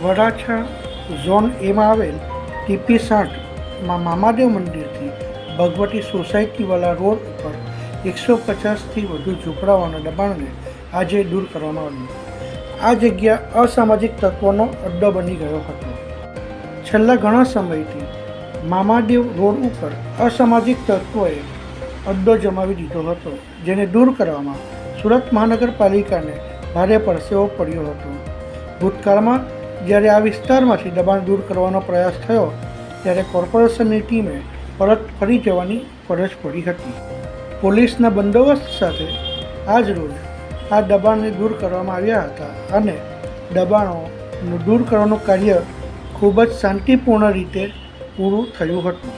Varachha zone એમાં આવેલ TP સાઠમાં Mamadev મંદિરથી ભગવતી સોસાયટીવાળા રોડ ઉપર એકસો પચાસથી વધુ ઝૂંપડાઓના દબાણને આજે દૂર કરવામાં આવ્યું. આ જગ્યા અસામાજિક તત્વોનો અડ્ડો બની ગયો હતો. છેલ્લા ઘણા સમયથી મામાદેવ રોડ ઉપર અસામાજિક તત્વોએ અડ્ડો જમાવી દીધો હતો, જેને દૂર કરવામાં સુરત મહાનગરપાલિકાને ભારે પરસેવો પડ્યો હતો. ભૂતકાળમાં જ્યારે આ વિસ્તારમાંથી દબાણ દૂર કરવાનો પ્રયાસ થયો, ત્યારે કોર્પોરેશનની ટીમે પરત ફરી જવાની ફરજ પડી હતી. પોલીસના બંદોબસ્ત સાથે આજ રોજ આ દબાણને દૂર કરવામાં આવ્યા હતા અને દબાણો દૂર કરવાનું કાર્ય ખૂબ જ શાંતિપૂર્ણ રીતે પૂરું થયું હતું.